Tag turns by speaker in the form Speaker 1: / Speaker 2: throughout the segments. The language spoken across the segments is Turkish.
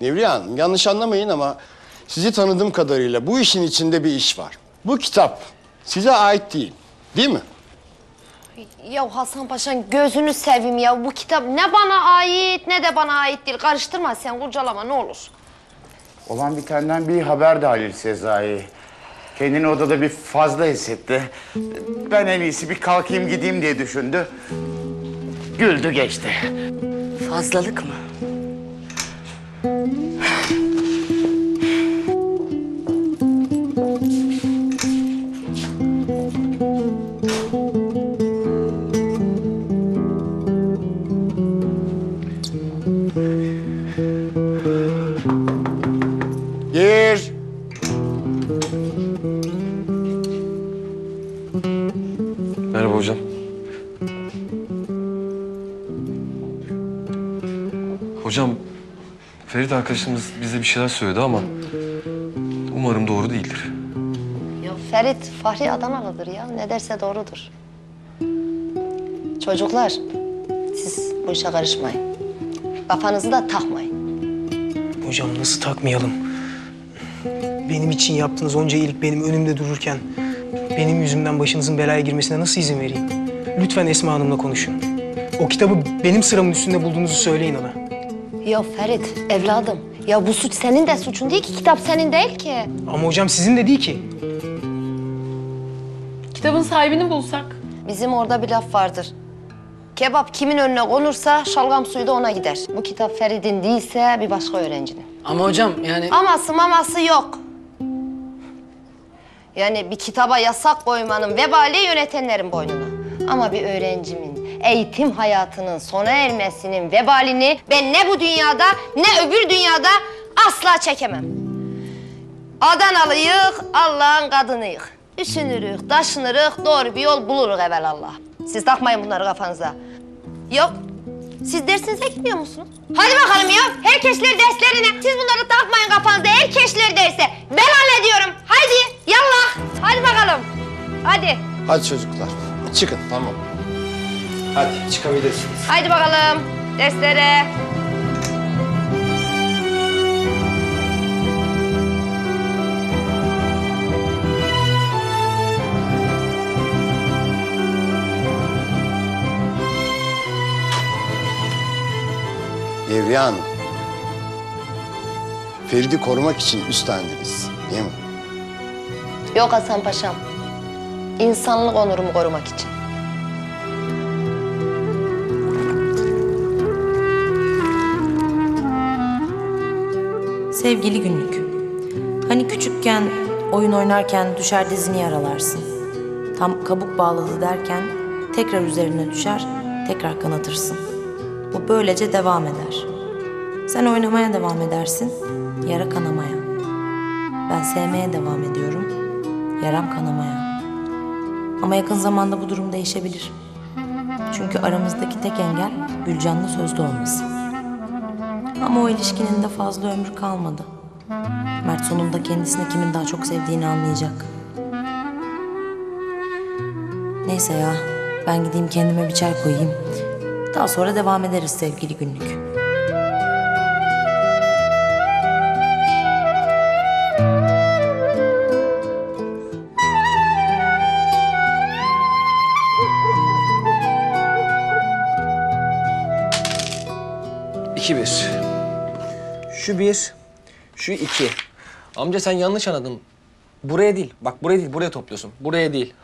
Speaker 1: Nevriye Hanım yanlış anlamayın ama sizi tanıdığım kadarıyla bu işin içinde bir iş var. Bu kitap size ait değil. Değil mi?
Speaker 2: Ya Hasan Paşa'nın gözünü seveyim ya. Bu kitap ne bana ait ne de bana ait değil. Karıştırma sen kurcalama ne olur.
Speaker 3: Olan bitenden bir haber de Halil Sezai. Kendini odada bir fazla hissetti. Ben en iyisi bir kalkayım gideyim diye düşündü. Güldü geçti.
Speaker 4: Fazlalık mı?
Speaker 5: Hocam, Ferit arkadaşımız bize bir şeyler söyledi ama umarım doğru değildir.
Speaker 2: Ya Ferit Fahri Adanalıdır ya. Ne derse doğrudur. Çocuklar siz bu işe karışmayın. Kafanızı da takmayın.
Speaker 6: Hocam nasıl takmayalım? Benim için yaptığınız onca iyilik benim önümde dururken... ...benim yüzümden başınızın belaya girmesine nasıl izin vereyim? Lütfen Esma Hanım'la konuşun. O kitabı benim sıramın üstünde bulduğunuzu söyleyin ona.
Speaker 2: Ya Ferit evladım. Ya bu suç senin de suçun değil ki. Kitap senin değil ki.
Speaker 6: Ama hocam sizin de değil ki.
Speaker 7: Kitabın sahibini bulsak.
Speaker 2: Bizim orada bir laf vardır. Kebap kimin önüne konursa şalgam suyu da ona gider. Bu kitap Ferit'in değilse bir başka öğrencinin.
Speaker 8: Ama hocam yani
Speaker 2: Aması maması yok. Yani bir kitaba yasak koymanın vebali yönetenlerin boynuna. Ama bir öğrencimin eğitim hayatının sona ermesinin vebalini ben ne bu dünyada ne öbür dünyada asla çekemem. Adanalıyık, Allah'ın kadınıyık. Düşünürük, taşınırık, doğru bir yol buluruk evelallah. Siz takmayın bunları kafanıza. Yok, siz dersinize gitmiyor musunuz? Hadi bakalım ya. Herkesler derslerine. Siz bunları takmayın kafanıza. Herkesler derse. Ben hallediyorum. Haydi yallah. Hadi bakalım. Hadi.
Speaker 1: Hadi çocuklar çıkın tamam. Hadi çıkabilirsiniz.
Speaker 2: Haydi bakalım. Derslere.
Speaker 1: Nevriye Hanım. Ferit'i korumak için üstlendiniz değil mi?
Speaker 2: Yok Hasan Paşam. İnsanlık onurumu korumak için.
Speaker 4: Sevgili günlük. Hani küçükken oyun oynarken düşer dizini yaralarsın. Tam kabuk bağladı derken tekrar üzerine düşer, tekrar kanatırsın. Bu böylece devam eder. Sen oynamaya devam edersin, yara kanamaya. Ben sevmeye devam ediyorum, yaram kanamaya. Ama yakın zamanda bu durum değişebilir. Çünkü aramızdaki tek engel Gülcan'la sözlü olması. Ama o ilişkinin de fazla ömrü kalmadı. Mert sonunda kendisine kimin daha çok sevdiğini anlayacak. Neyse ya, ben gideyim kendime bir çay koyayım. Daha sonra devam ederiz sevgili günlük.
Speaker 8: iki bir. Şu bir, şu iki. Amca sen yanlış anladın. Buraya değil. Bak buraya değil, buraya topluyorsun. Buraya değil.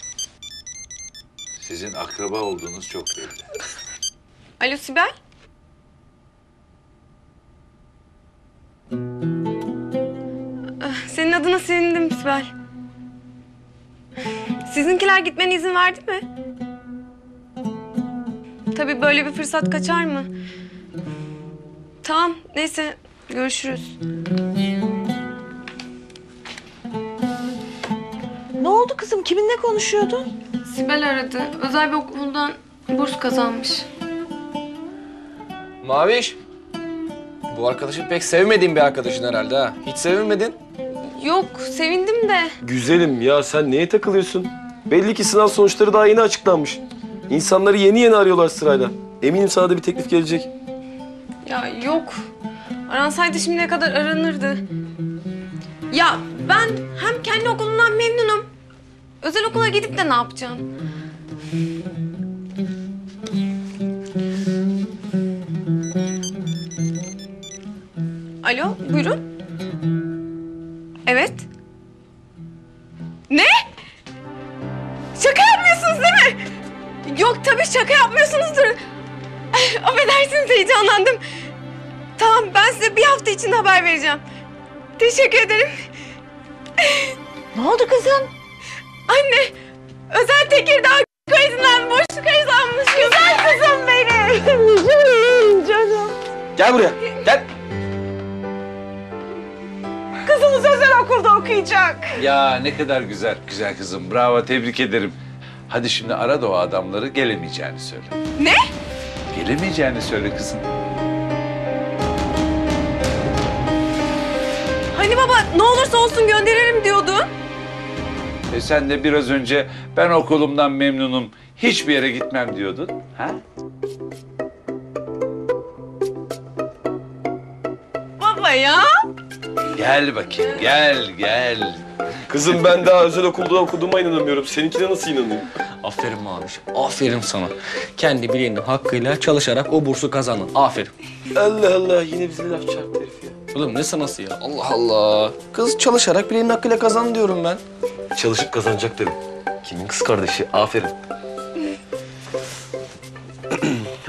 Speaker 9: Sizin akraba olduğunuz çok belli.
Speaker 7: Alo Sibel? Senin adına sevindim Sibel. Sizinkiler gitmene izin verdi mi? Tabii böyle bir fırsat kaçar mı? Tamam, neyse görüşürüz.
Speaker 10: Ne oldu kızım? Kiminle konuşuyordun?
Speaker 7: Sibel aradı. Özel bir okuldan burs kazanmış.
Speaker 8: Maviş. Bu arkadaşın pek sevmediğin bir arkadaşın herhalde ha. Hiç sevinmedin.
Speaker 7: Yok, sevindim de.
Speaker 5: Güzelim ya sen neye takılıyorsun? Belli ki sınav sonuçları daha yeni açıklanmış. İnsanları yeni yeni arıyorlar sırayla. Eminim sana da bir teklif gelecek.
Speaker 7: Ya yok. Aransaydı şimdiye kadar aranırdı. Ya ben hem kendi okulumdan memnunum. Özel okula gidip de ne yapacağım? Alo, buyurun. Evet. Ne? Şaka yapmıyorsunuz değil mi? Yok tabii şaka yapmıyorsunuzdur. Affedersiniz heyecanlandım. Tamam ben size bir hafta içinde haber vereceğim. Teşekkür ederim.
Speaker 10: Ne oldu kızım?
Speaker 7: Anne, özel Tekirdağ kayısından boşluk kazanmış. Güzel kızım benim.
Speaker 10: Canım.
Speaker 8: Gel buraya. Gel.
Speaker 10: Kızımız özel okulda okuyacak.
Speaker 9: Ya ne kadar güzel, güzel kızım. Bravo, tebrik ederim. Hadi şimdi ara da o adamları gelemeyeceğini söyle.
Speaker 7: Ne?
Speaker 9: Gelemeyeceğini söyle kızım.
Speaker 7: Hani baba ne olursa olsun gönderirim diyordun.
Speaker 9: E sen de biraz önce ben okulumdan memnunum, hiçbir yere gitmem diyordun. Ha?
Speaker 7: Baba ya.
Speaker 9: Gel bakayım, gel, gel.
Speaker 5: Kızım ben daha özel okulda okuduğuma inanamıyorum. Seninkine nasıl inanayım?
Speaker 8: Aferin Maviş. Aferin sana. Kendi bileğinin hakkıyla çalışarak o bursu kazandın. Aferin.
Speaker 5: Allah Allah yine bize laf çarptı herif ya.
Speaker 8: Oğlum ne sanası ya? Allah Allah. Kız çalışarak bileğinin hakkıyla kazan diyorum ben.
Speaker 5: Çalışıp kazanacak dedim. Kimin kız kardeşi? Aferin.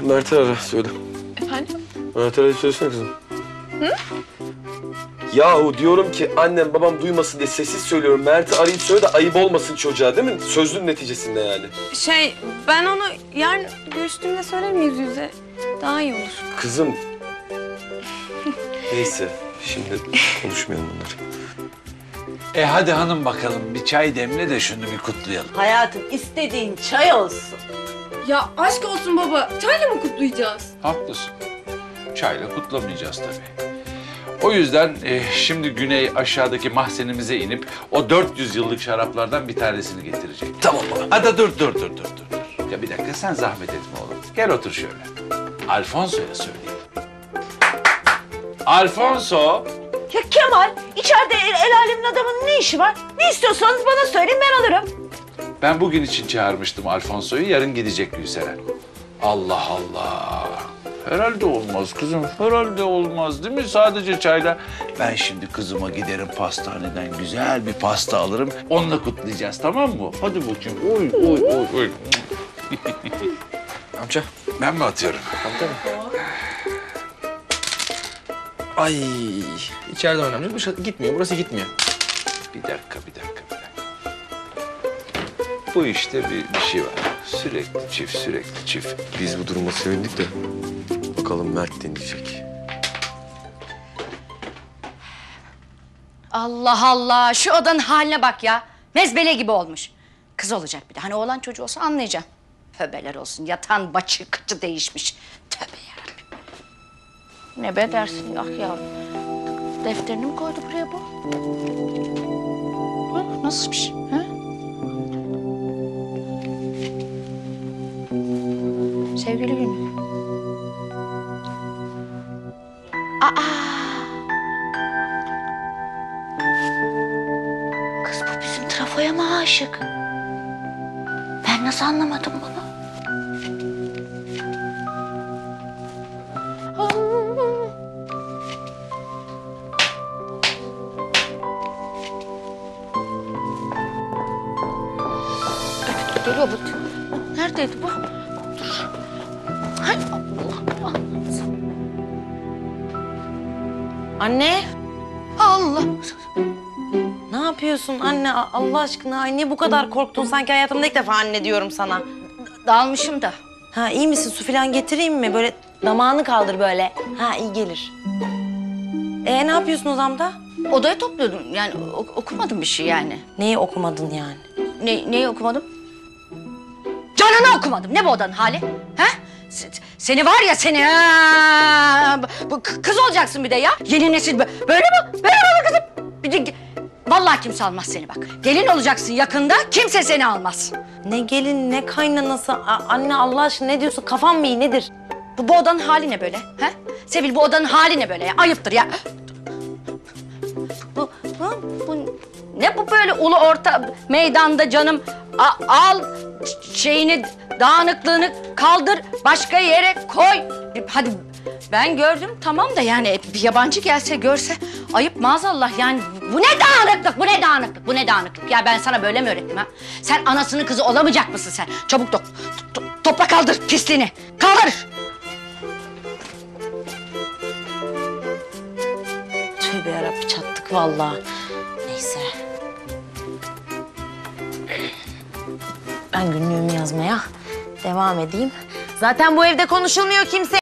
Speaker 5: Mert'e ara söyle.
Speaker 7: Efendim?
Speaker 5: Mert'e ara söylesene kızım. Hı? Yahu diyorum ki annem babam duymasın diye sessiz söylüyorum. Mert'i arayıp söyle de ayıp olmasın çocuğa değil mi? Sözlün neticesinde yani.
Speaker 7: Şey ben onu yarın görüştüğümde söylerim yüz yüze. Daha iyi olur.
Speaker 5: Kızım. Neyse şimdi konuşmayalım bunları.
Speaker 9: E hadi hanım bakalım bir çay demle de şunu bir kutlayalım.
Speaker 10: Hayatım istediğin çay olsun.
Speaker 7: Ya aşk olsun baba. Çayla mı kutlayacağız?
Speaker 9: Haklısın. Çayla kutlamayacağız tabii. O yüzden e, şimdi Güney aşağıdaki mahzenimize inip o 400 yıllık şaraplardan bir tanesini getirecek.
Speaker 5: Tamam baba.
Speaker 9: Hadi dur dur dur dur dur. dur. Ya bir dakika sen zahmet etme oğlum. Gel otur şöyle. Alfonso'ya söyleyeyim. Alfonso.
Speaker 10: Ya Kemal içeride el, el alemin adamının ne işi var? Ne istiyorsanız bana söyleyin ben alırım.
Speaker 9: Ben bugün için çağırmıştım Alfonso'yu. Yarın gidecek Gülseren. Allah Allah. Herhalde olmaz kızım. Herhalde olmaz değil mi? Sadece çayla. Ben şimdi kızıma giderim pastaneden güzel bir pasta alırım. Onunla kutlayacağız tamam mı? Hadi bakayım. Oy oy oy oy.
Speaker 8: Amca.
Speaker 9: Ben mi atıyorum?
Speaker 8: Ay. içeride oynamıyor. Burası gitmiyor. Burası gitmiyor.
Speaker 9: Bir dakika, bir dakika, bir dakika. Bu işte bir, bir şey var. Sürekli çift, sürekli çift.
Speaker 5: Biz bu duruma sevindik de bakalım Mert ne diyecek.
Speaker 11: Allah Allah şu odanın haline bak ya. Mezbele gibi olmuş. Kız olacak bir de. Hani oğlan çocuğu olsa anlayacağım. Tövbeler olsun. Yatan başı kıçı değişmiş. Tövbe yarabbim. Ne be dersin ah ya. Defterini mi koydu buraya bu? Bu nasıl? Sevgili günü. Aşık? Ben nasıl anlamadım bunu? Geliyor bu. Neredeydi bu? Dur. Hay Allah.
Speaker 4: Anne.
Speaker 11: Allah.
Speaker 4: Yapıyorsun anne? Allah aşkına ay niye bu kadar korktun? Sanki hayatımda ilk defa anne diyorum sana.
Speaker 11: Dalmışım da.
Speaker 4: Ha iyi misin? Su falan getireyim mi? Böyle damağını kaldır böyle. Ha iyi gelir. E ne yapıyorsun odamda?
Speaker 11: Odayı topluyordum. Yani ok- okumadım bir şey yani.
Speaker 4: Neyi okumadın yani?
Speaker 11: Ne, neyi okumadım? Canını okumadım. Ne bu odanın hali? Ha? Se- Seni var ya seni ha! Bu kı- kız olacaksın bir de ya. Yeni nesil bö- böyle mi? Böyle mi kızım? Bir de vallahi kimse almaz seni bak. Gelin olacaksın yakında. Kimse seni almaz.
Speaker 4: Ne gelin ne kaynanası. A- anne Allah aşkına ne diyorsun? Kafan mı iyi nedir?
Speaker 11: Bu, bu odanın hali ne böyle? He? Sevil bu odanın hali ne böyle ya? Ayıptır ya. Bu, bu, bu ne bu böyle ulu orta meydanda canım? A- al şeyini dağınıklığını kaldır başka yere koy. Hadi ben gördüm tamam da yani bir yabancı gelse görse ayıp maazallah yani bu ne dağınıklık bu ne dağınıklık bu ne dağınıklık ya ben sana böyle mi öğrettim ha? Sen anasının kızı olamayacak mısın sen? Çabuk to- to- topla kaldır pisliğini kaldır.
Speaker 4: Tövbe yarabbi çattık vallahi. Neyse. Ben günlüğümü yazmaya devam edeyim. Zaten bu evde konuşulmuyor kimse